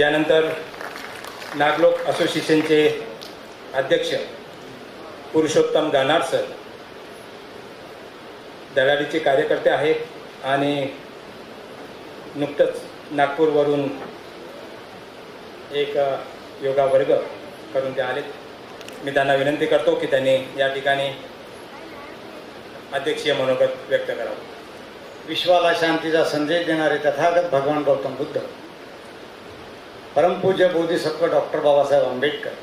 यानंतर नागलोक असोसिएशनचे अध्यक्ष पुरुषोत्तम गानार सर दलालीचे कार्यकर्ते आहेत आणि नुकतंच नागपूरवरून एक योगा वर्ग करून ते आलेत. मी त्यांना विनंती करतो की त्यांनी या ठिकाणी अध्यक्षीय मनोगत व्यक्त करावं. विश्वाला शांतीचा संदेश देणारे तथागत भगवान गौतम बुद्ध परमपूज्य बोधिसत्व डॉक्टर बाबासाहेब आंबेडकर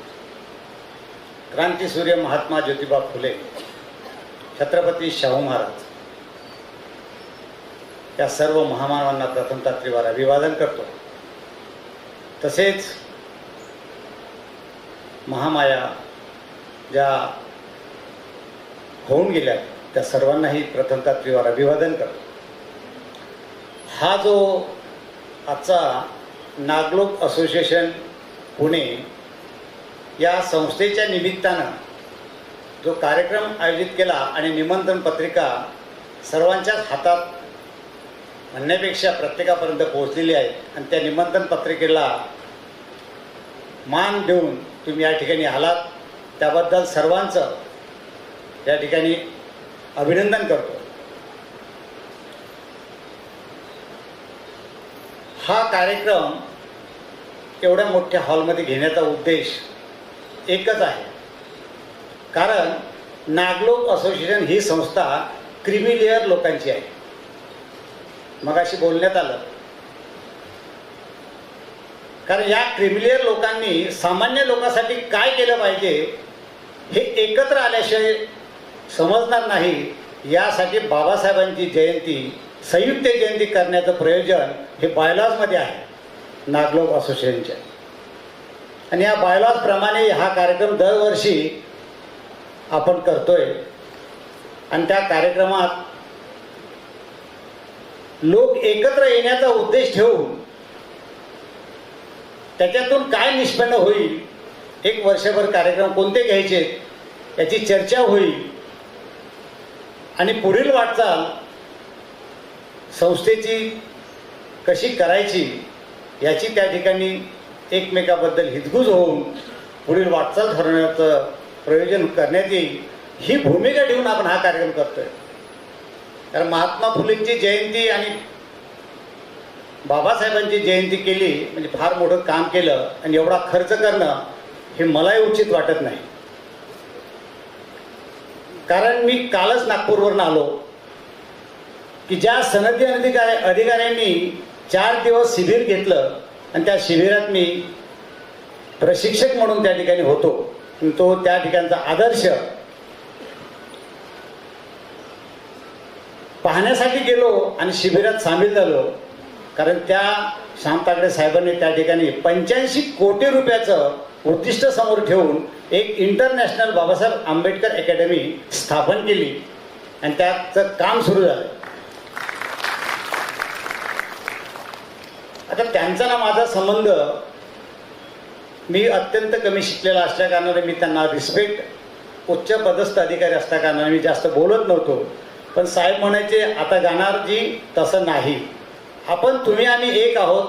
क्रांतीसूर्य महात्मा ज्योतिबा फुले छत्रपती शाहू महाराज या सर्व महामानवांना प्रथम तात्रीवार अभिवादन करतो. तसेच महामाया ज्या होऊन गेल्या त्या सर्वांनाही प्रथम तात्रीवार अभिवादन करतो. हा जो आजचा नागलोक असोसिएशन पुणे या संस्थेच्या निमित्तानं जो कार्यक्रम आयोजित केला आणि निमंत्रण पत्रिका सर्वांच्याच हातात म्हणण्यापेक्षा प्रत्येकापर्यंत पोहोचलेली आहे आणि त्या निमंत्रण पत्रिकेला मान देऊन तुम्ही या ठिकाणी आलात. त्याबद्दल सर्वांचं या ठिकाणी अभिनंदन करतो. हा कार्यक्रम एवढ्या मोठ्या हॉलमध्ये घेण्याचा उद्देश एकच आहे. कारण नागलोक असोसिएशन ही संस्था क्रिमिलेअर लोकांची आहे. मगाशी बोलण्यात आलं. कारण या क्रिमिलेअर लोकांनी सामान्य लोकांसाठी काय केलं पाहिजे हे एकत्र आल्याशिवाय समजणार नाही. यासाठी बाबासाहेबांची जयंती संयुक्त जयंती करण्याचं प्रयोजन हे बायलॉजमध्ये आहे. नागलोक असोसिएशनच्या आणि या बायलॉजप्रमाणे हा कार्यक्रम दरवर्षी आपण करतोय. आणि त्या कार्यक्रमात लोक एकत्र येण्याचा उद्देश ठेवून त्याच्यातून काय निष्पन्न होईल एक वर्षभर कार्यक्रम कोणते घ्यायचे याची चर्चा होईल. आणि पुढील वाटचाल संस्थेची कशी करायची याची त्या ठिकाणी एकमेकाबद्दल हितगुज होऊन पुढील वाटचाल ठरवण्याचं प्रयोजन करण्यात येईल ही भूमिका ठेवून आपण हा कार्यक्रम करतोय. कारण महात्मा फुलेंची जयंती आणि बाबासाहेबांची जयंती केली म्हणजे फार मोठं काम केलं आणि एवढा खर्च करणं हे मलाही उचित वाटत नाही. कारण मी कालच नागपूरवरून आलो की ज्या सनदी अधिकारी अधिकाऱ्यांनी चार दिवस शिबिर घेतलं आणि त्या शिबिरात मी प्रशिक्षक म्हणून त्या ठिकाणी होतो. तो त्या ठिकाणचा आदर्श पाहण्यासाठी गेलो आणि शिबिरात सामील झालो. कारण त्या श्याम तागडे साहेबांनी त्या ठिकाणी पंच्याऐंशी कोटी रुपयाचं उद्दिष्ट समोर ठेवून एक इंटरनॅशनल बाबासाहेब आंबेडकर अकॅडमी स्थापन केली. आणि त्याचं काम सुरू झालं. आता त्यांचा ना माझा संबंध मी अत्यंत कमी शिकलेला असल्या कारणाने मी त्यांना रिस्पेक्ट उच्च पदस्थ अधिकारी असल्या कारणाने मी जास्त बोलत नव्हतो. पण साहेब म्हणायचे आता जाणार जी तसं नाही. आपण तुम्ही आम्ही एक आहोत.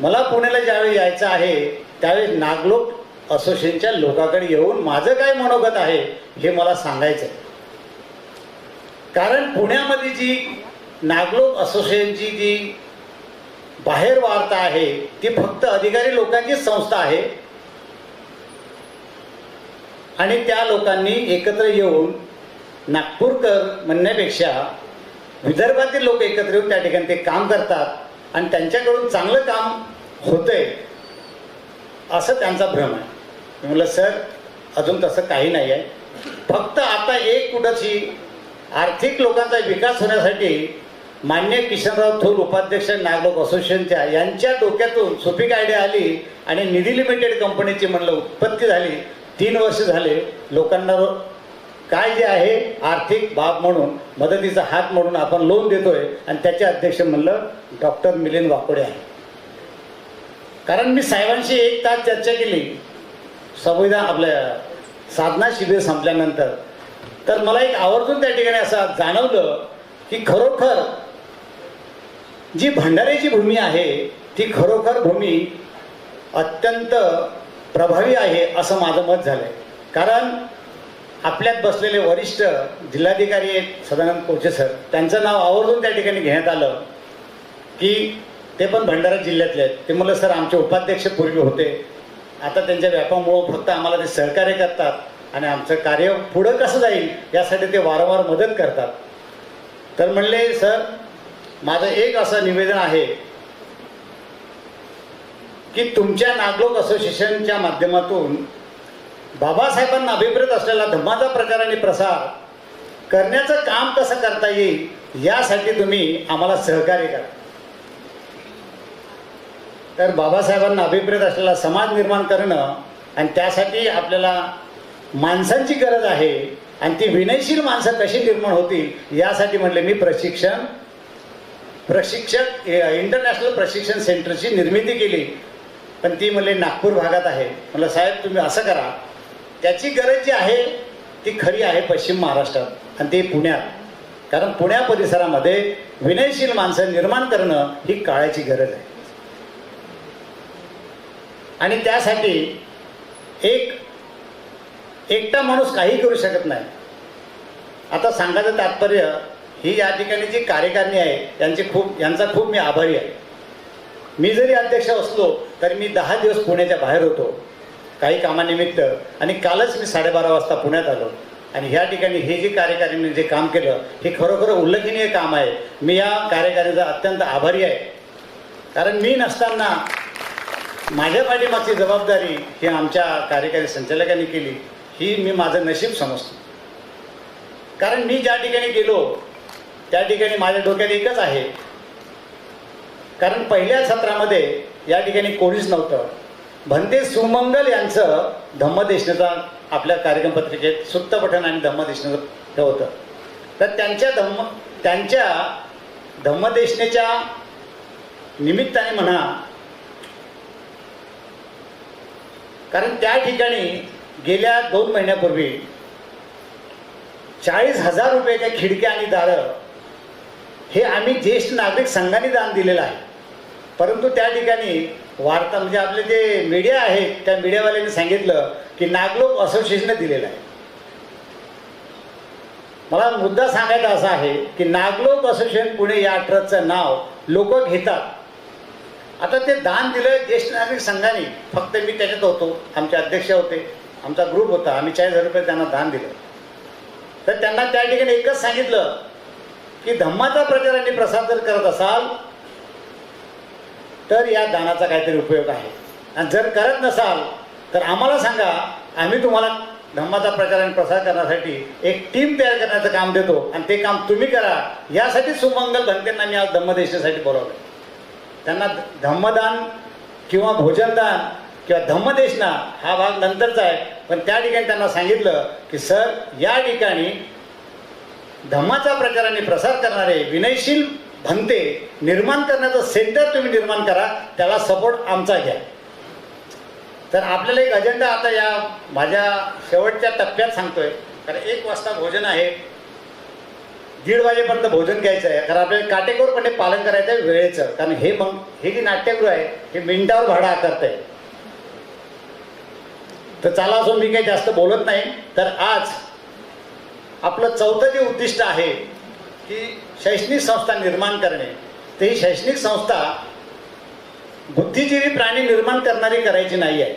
मला पुण्याला ज्यावेळी यायचं आहे त्यावेळी नागलोक असोसिएशनच्या लोकांकडे येऊन माझं काय मनोगत आहे हे मला सांगायचं आहे कारण पुण्यामध्ये जी नागलोक असोसिएशनची जी बाहेर वार्ता आहे ती फक्त अधिकारी लोकांची संस्था आहे. आणि त्या लोकांनी एकत्र येऊन नागपूरकर म्हणण्यापेक्षा विदर्भातील लोक एकत्र येऊन त्या ठिकाणी ते काम करतात आणि त्यांच्याकडून चांगलं काम होतंय असं त्यांचा भ्रम आहे. मी म्हटलं सर अजून तसं काही नाही आहे फक्त आता एक कुठंची आर्थिक लोकांचा विकास होण्यासाठी मान्य किशनराव थोर उपाध्यक्ष नागलोक असोसिएशनच्या यांच्या डोक्यातून सोपी आयडिया आली आणि निधी लिमिटेड कंपनीची म्हणलं उत्पत्ती झाली. तीन वर्ष झाले लोकांना काय जे आहे आर्थिक बाब म्हणून मदतीचा हात म्हणून आपण लोन देतोय आणि त्याचे अध्यक्ष म्हणलं डॉक्टर मिलिंद वाकोडे आहे. कारण मी साहेबांशी एक तास चर्चा केली. संविधान आपल्या साधना शिबिर संपल्यानंतर. तर मला एक आवर्जून त्या ठिकाणी असं जाणवलं की खरोखर जी भंडाऱ्याची भूमी आहे ती खरोखर भूमी अत्यंत प्रभावी आहे असं माझं मत झालं आहे कारण आपल्यात बसलेले वरिष्ठ जिल्हाधिकारी आहेत सदानंद कोचे सर त्यांचं नाव आवर्जून त्या ठिकाणी घेण्यात आलं की ते पण भंडारा जिल्ह्यातले आहेत. ते म्हणलं सर आमचे उपाध्यक्ष पूर्वी होते. आता त्यांच्या व्यापामुळं फक्त आम्हाला ते सहकार्य करतात आणि आमचं कार्य पुढं कसं जाईल यासाठी ते वारंवार मदत करतात. तर म्हणले सर माझं एक असं निवेदन आहे की तुमच्या नागलोक असोसिएशनच्या माध्यमातून बाबासाहेबांना अभिप्रेत असलेला धम्माचा प्रचार आणि प्रसार करण्याचं काम कसं करता येईल यासाठी तुम्ही आम्हाला सहकार्य करा. तर बाबासाहेबांना अभिप्रेत असलेला समाज निर्माण करणं आणि त्यासाठी आपल्याला माणसांची गरज आहे आणि ती विनयशील माणसं कशी निर्माण होतील यासाठी म्हटले मी प्रशिक्षण प्रशिक्षक इंटरनॅशनल प्रशिक्षण सेंटरची निर्मिती केली. पण ती म्हणले नागपूर भागात आहे. म्हणलं साहेब तुम्ही असं करा. त्याची गरज जी आहे ती खरी आहे पश्चिम महाराष्ट्रात आणि ती पुण्यात. कारण पुण्या परिसरामध्ये विनयशील माणसं निर्माण करणं ही काळाची गरज आहे. आणि त्यासाठी एक एकटा माणूस काही करू शकत नाही. आता सांगायचं तात्पर्य ही या ठिकाणी जी कार्यकारिणी आहे यांची खूप यांचा खूप मी आभारी आहे. मी जरी अध्यक्ष असलो तरी मी दहा दिवस पुण्याच्या बाहेर होतो. काही कामानिमित्त. आणि कालच मी साडेबारा वाजता पुण्यात आलो. आणि ह्या ठिकाणी हे जे कार्यकारिणी जे काम केलं हे खरोखर उल्लेखनीय काम आहे. मी या कार्यकारिणीचा अत्यंत आभारी आहे. कारण मी नसताना माझ्या पाठीमागची जबाबदारी ही आमच्या कार्यकारी संचालकांनी केली ही मी माझं नशीब समजतो. कारण मी ज्या ठिकाणी गेलो त्या ठिकाणी माझ्या डोक्यात एकच आहे. कारण पहिल्या सत्रामध्ये या ठिकाणी कोणीच नव्हतं. भंते सुमंगल यांचं धम्मदेशनेचा आपल्या कार्यक्रम पत्रिकेत सुत्तपठण आणि धम्मदेशनेचं हे होतं. तर त्यांच्या धम्म त्यांच्या धम्मदेशनेच्या निमित्ताने म्हणा कारण त्या ठिकाणी गेल्या दोन महिन्यापूर्वी चाळीस हजार रुपयाच्या खिडक्या आणि दारं हे आम्ही ज्येष्ठ नागरिक संघाने दान दिलेलं आहे. परंतु त्या ठिकाणी वार्ता म्हणजे आपले जे मीडिया आहे त्या मीडियावाल्यांनी सांगितलं की नागलोक असोसिएशनने दिलेलं आहे. मला मुद्दा सांगायचा असा आहे की नागलोक असोसिएशन पुणे या ट्रस्टचं नाव लोक घेतात. आता ते दान दिलं ज्येष्ठ नागरिक संघाने. फक्त मी त्याच्यात होतो. आमचे अध्यक्ष होते. आमचा ग्रुप होता. आम्ही चाळीस हजार रुपये त्यांना दान दिलं. तर त्यांना त्या ठिकाणी एकच सांगितलं की धम्माचा प्रचार आणि प्रसार जर करत असाल तर या दानाचा काहीतरी उपयोग आहे. आणि जर करत नसाल तर आम्हाला सांगा आम्ही तुम्हाला धम्माचा प्रचार आणि प्रसार करण्यासाठी एक टीम तयार करण्याचं काम देतो आणि ते काम तुम्ही करा. यासाठी सुमंगल भंतेंना मी आज धम्मदेशसाठी बोलावलं त्यांना धम्मदान किंवा भोजनदान किंवा धम्मदेशना हा भाग नंतरचा आहे. पण त्या ठिकाणी त्यांना सांगितलं की सर या ठिकाणी धम्माचा प्रचाराने प्रसार करणारे विनयशील भंते निर्माण करण्याचं सेंटर तुम्ही निर्माण करा त्याला सपोर्ट आमचा घ्या. तर आपल्याला एक अजेंडा आता या माझ्या शेवटच्या टप्प्यात सांगतोय. कारण एक वाजता भोजन आहे. दीड वाजेपर्यंत भोजन घ्यायचं आहे. कारण आपल्याला काटेकोरपणे पालन करायचं आहे वेळेचं. कारण हे मग हे जे नाट्यगृह आहे हे मिनिटावर भाडं आकारत आहे तर चला असून मी काही जास्त बोलत नाही. तर आज आपलं चौथं जे उद्दिष्ट आहे की शैक्षणिक संस्था निर्माण करणे. ते ही शैक्षणिक संस्था बुद्धिजीवी प्राणी निर्माण करणारी करायची नाही आहे.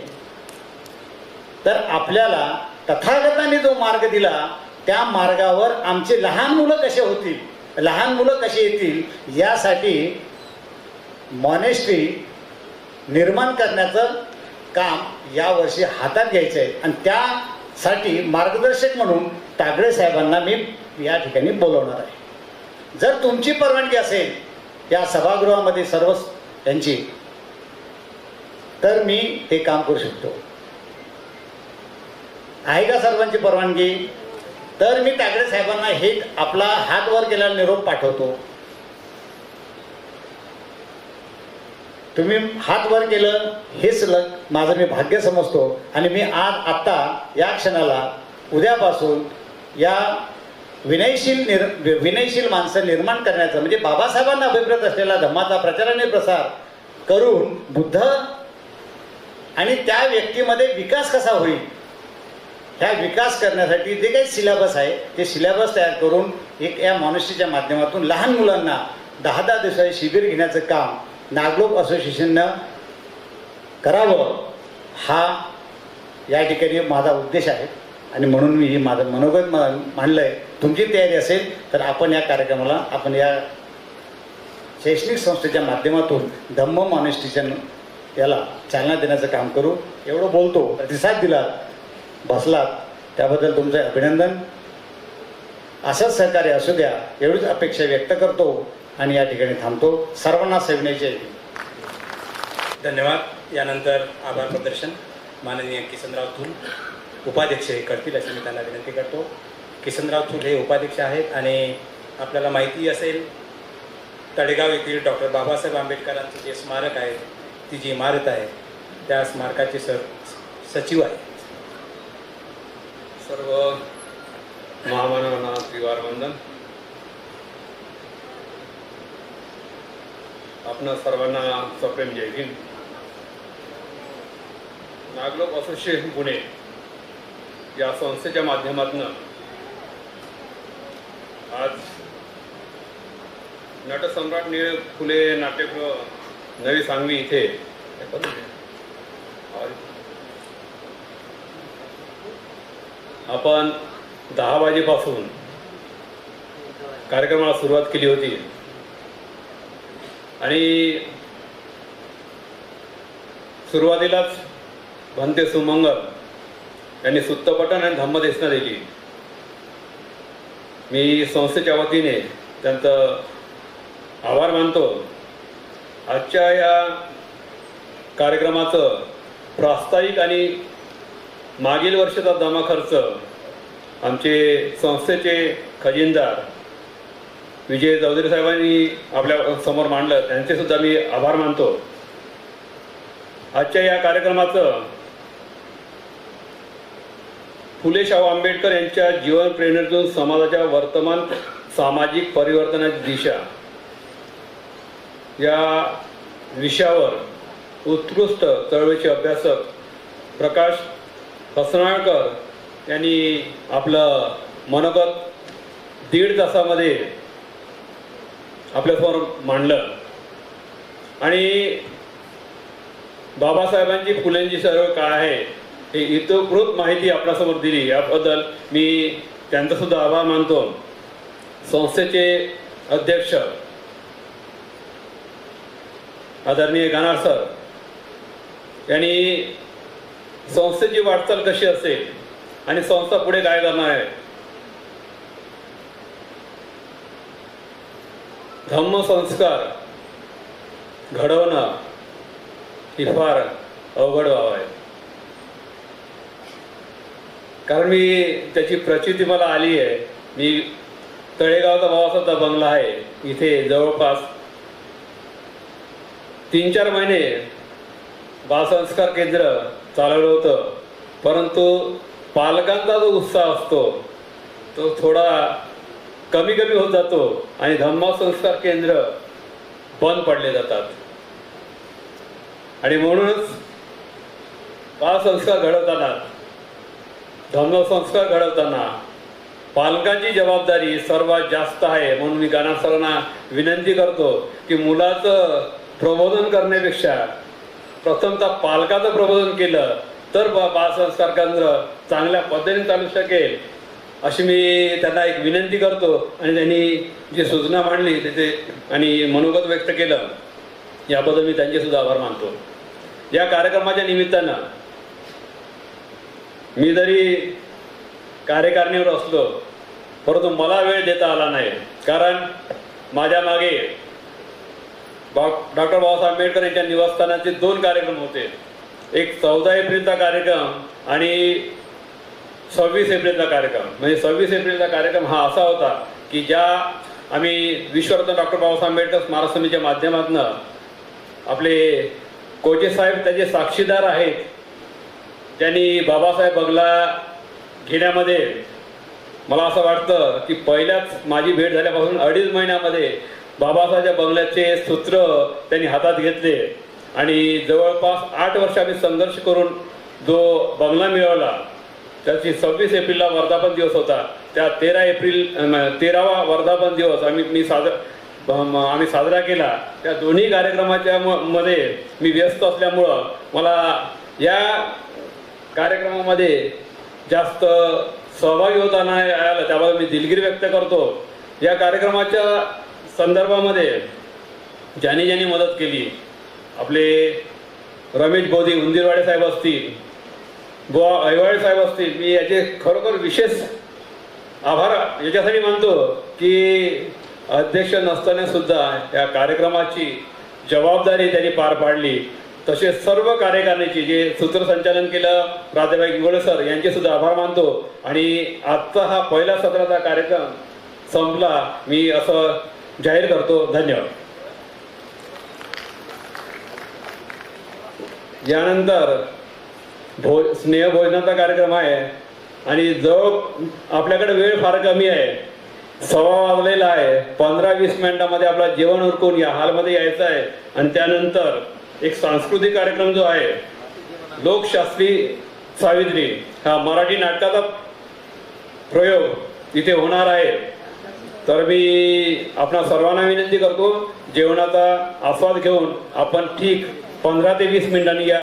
तर आपल्याला तथागताने जो मार्ग दिला त्या मार्गावर आमचे लहान मुलं कसे होतील लहान मुलं कशी येतील यासाठी मॉनेस्ट्री निर्माण करण्याचं काम यावर्षी हातात घ्यायचं आहे आणि त्यासाठी मार्गदर्शक म्हणून तागडे साहेबांना मी या ठिकाणी बोलवणार आहे. जर तुमची परवानगी असेल या सभागृहामध्ये सर्व यांची तर मी हे काम करू शकतो. आहे का सर्वांची परवानगी? तर मी तागडे साहेबांना हे आपला हात वर केलेला निरोप पाठवतो. तुम्ही हात वर केलं हेच ल माझं मी भाग्य समजतो. आणि मी आज आत्ता या क्षणाला उद्यापासून या विनयशील निर् विनयशील माणसं निर्माण करण्याचं म्हणजे बाबासाहेबांना अभिप्रेत असलेला धम्माचा प्रचार आणि प्रसार करून बुद्ध आणि त्या व्यक्तीमध्ये विकास कसा होईल? ह्या विकास करण्यासाठी जे काही सिलेबस आहे ते सिलेबस तयार करून एक या मॉनिस्ट्रीच्या माध्यमातून लहान मुलांना दहा दहा दिवसाचे शिबिर घेण्याचं काम नागलोक असोसिएशननं करावं हा या ठिकाणी माझा उद्देश आहे. आणि म्हणून मी माझं मनोगत मा मांडलं आहे तुमची तयारी असेल तर आपण या कार्यक्रमाला आपण या शैक्षणिक संस्थेच्या माध्यमातून धम्म मॉनेस्टिशन याला चालना देण्याचं काम करू. एवढं बोलतो प्रतिसाद दिलात बसलात. त्याबद्दल तुमचं अभिनंदन. असंच सहकार्य असू द्या एवढीच अपेक्षा व्यक्त करतो आणि या ठिकाणी थांबतो. सर्वांना सेवनेचे धन्यवाद. यानंतर आभार प्रदर्शन. माननीय किसनराव थूल उपाध्यक्ष हे करतील अशी मी त्यांना विनंती करतो. किसनराव थूल हे उपाध्यक्ष आहेत आणि आपल्याला माहिती असेल तडेगाव येथील डॉक्टर बाबासाहेब आंबेडकरांचं जे स्मारक आहे ती जी इमारत आहे त्या स्मारकाचे सर सचिव आहे सर्व महामानवांना त्रिवार वंदन. आपण सर्वांना सप्रेम जय हिंद. नागलोक असोसिएशन पुणे. या संस्थेच्या माध्यमातून आज नटसम्राट निळ फुले नाट्यगृह नवी सांगवी इथे आपण दहा वाजेपासून कार्यक्रमाला सुरुवात केली होती. आणि सुरुवातीलाच भंते सुमंगल यांनी सुत्तपटन आणि धम्मदेशना दिली. मी संस्थेच्या वतीने त्यांचं आभार मानतो. आजच्या या कार्यक्रमाचं प्रास्ताविक आणि मागील वर्षाचा जमा खर्च आमचे संस्थेचे खजिनदार विजय चौधरी साहेबांनी आपल्यासमोर मांडलं. त्यांचे सुद्धा मी आभार मानतो. आजच्या या कार्यक्रमाचं फुले शाहू आंबेडकर यांच्या जीवन प्रेरणेतून समाजाच्या वर्तमान सामाजिक परिवर्तनाची दिशा या विषयावर उत्कृष्ट चळवळीचे अभ्यासक प्रकाश हसनाळकर यांनी आपलं मनोगत दीड तासामध्ये आपल्यासमोर मांडलं. आणि बाबासाहेबांची फुलेंची सर्व काय आहे? इतोकृत माहिती आपल्यासमोर दिली. याबद्दल मी त्यांचा सुद्धा आभार मानतो. संस्थेचे अध्यक्ष आदरणीय गाणार सर यांनी संस्थेची वाटचाल कशी असेल आणि संस्था पुढे काय करणार आहे? धम्म संस्कार घडवणं ही फार अवघड व्हावं आहे. कारण मी त्याची प्रचिती मला आली आहे. मी तळेगावचा भावासाचा बंगला आहे. इथे जवळपास तीन चार महिने बालसंस्कार केंद्र चालवलं होतं. परंतु पालकांचा जो उत्साह असतो तो थोडा कमी कमी होत जातो आणि धम्मसंस्कार केंद्र बंद पडले जातात. आणि म्हणूनच बालसंस्कार घडवताना धर्मसंस्कार घडवताना पालकांची जबाबदारी सर्वात जास्त आहे म्हणून मी गाणा सरांना विनंती करतो की मुलाचं प्रबोधन करण्यापेक्षा प्रथमतः पालकाचं प्रबोधन केलं तर बा बालसंस्कार केंद्र चांगल्या पद्धतीने चालू शकेल अशी मी त्यांना एक विनंती करतो. आणि त्यांनी जी सूचना मांडली त्याचे आणि मनोगत व्यक्त केलं याबद्दल मी त्यांचे सुद्धा आभार मानतो. या कार्यक्रमाच्या निमित्तानं मी जरी कार्यकारिणीवर असलो परंतु मला वेळ देता आला नाही. कारण माझ्या मागे डॉक्टर बाबासाहेब आंबेडकर यांच्या निवासस्थानाचे दोन कार्यक्रम होते. एक चौदा एप्रिलचा कार्यक्रम आणि सव्वीस एप्रिलचा कार्यक्रम. म्हणजे सव्वीस एप्रिलचा कार्यक्रम हा असा होता की ज्या आम्ही विश्वरत्न डॉक्टर बाबासाहेब आंबेडकर स्मारक समितीच्या माध्यमातून आपले कोचे साहेब त्याचे साक्षीदार आहेत त्यांनी बाबासाहेब बंगला घेण्यामध्ये मला असं वाटतं की पहिल्याच माझी भेट झाल्यापासून अडीच महिन्यामध्ये बाबासाहेबच्या बंगल्याचे सूत्र त्यांनी हातात घेतले. आणि जवळपास आठ वर्ष आम्ही संघर्ष करून जो बंगला मिळवला त्याची सव्वीस एप्रिलला वर्धापन दिवस होता. त्या तेरा एप्रिल तेरावा वर्धापन दिवस आम्ही मी साजरा आम्ही साजरा केला. त्या दोन्ही कार्यक्रमाच्या म- मध्ये मी व्यस्त असल्यामुळं मला या कार्यक्रमामध्ये जास्त सहभागी होताना नाही आला त्याबद्दल मी दिलगिरी व्यक्त करतो. या कार्यक्रमाच्या संदर्भामध्ये ज्यांनी ज्यांनी मदत केली आपले रमेश बोधी उंदीरवाडे साहेब असतील बुवा अहिवाळे साहेब असतील मी याचे खरोखर विशेष आभार याच्यासाठी मानतो की अध्यक्ष नसताना सुद्धा या कार्यक्रमाची जबाबदारी त्यांनी पार पाडली. तसेच सर्व कार्यकारिणीची जे सूत्रसंचालन केलं प्राध्यापक इंगोळे सर यांचे सुद्धा आभार मानतो. आणि आजचा हा पहिला सत्राचा कार्यक्रम संपला. मी असं जाहीर करतो. धन्यवाद. यानंतर भो स्नेहभोजनाचा कार्यक्रम आहे. आणि जो आपल्याकडे वेळ फार कमी आहे. सवा वाजलेला आहे. पंधरा वीस मिनिटामध्ये आपला जेवण उरकून या हॉलमध्ये यायचं आहे. आणि त्यानंतर एक सांस्कृतिक कार्यक्रम जो आहे लोकशास्त्री सावित्री हा मराठी नाटकाचा प्रयोग इथे होणार आहे. तर मी आपणा सर्वांना विनंती करतो जेवणाचा आस्वाद घेऊन आपण ठीक पंधरा ते वीस मिनिटांनी या